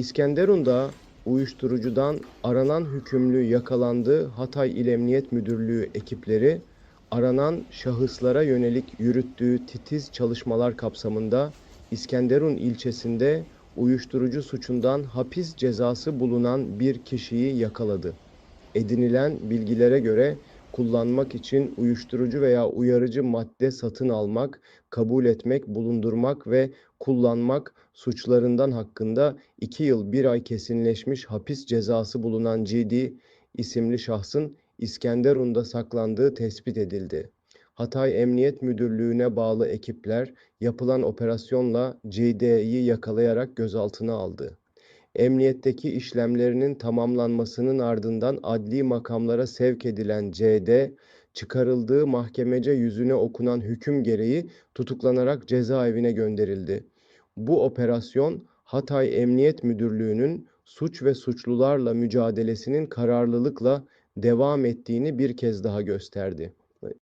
İskenderun'da uyuşturucudan aranan hükümlü yakalandı. Hatay İl Emniyet Müdürlüğü ekipleri aranan şahıslara yönelik yürüttüğü titiz çalışmalar kapsamında İskenderun ilçesinde uyuşturucu suçundan hapis cezası bulunan bir kişiyi yakaladı. Edinilen bilgilere göre kullanmak için uyuşturucu veya uyarıcı madde satın almak, kabul etmek, bulundurmak ve kullanmak suçlarından hakkında 2 yıl 1 ay kesinleşmiş hapis cezası bulunan CD isimli şahsın İskenderun'da saklandığı tespit edildi. Hatay Emniyet Müdürlüğü'ne bağlı ekipler yapılan operasyonla CD'yi yakalayarak gözaltına aldı. Emniyetteki işlemlerinin tamamlanmasının ardından adli makamlara sevk edilen CD, çıkarıldığı mahkemece yüzüne okunan hüküm gereği tutuklanarak cezaevine gönderildi. Bu operasyon Hatay Emniyet Müdürlüğü'nün suç ve suçlularla mücadelesinin kararlılıkla devam ettiğini bir kez daha gösterdi.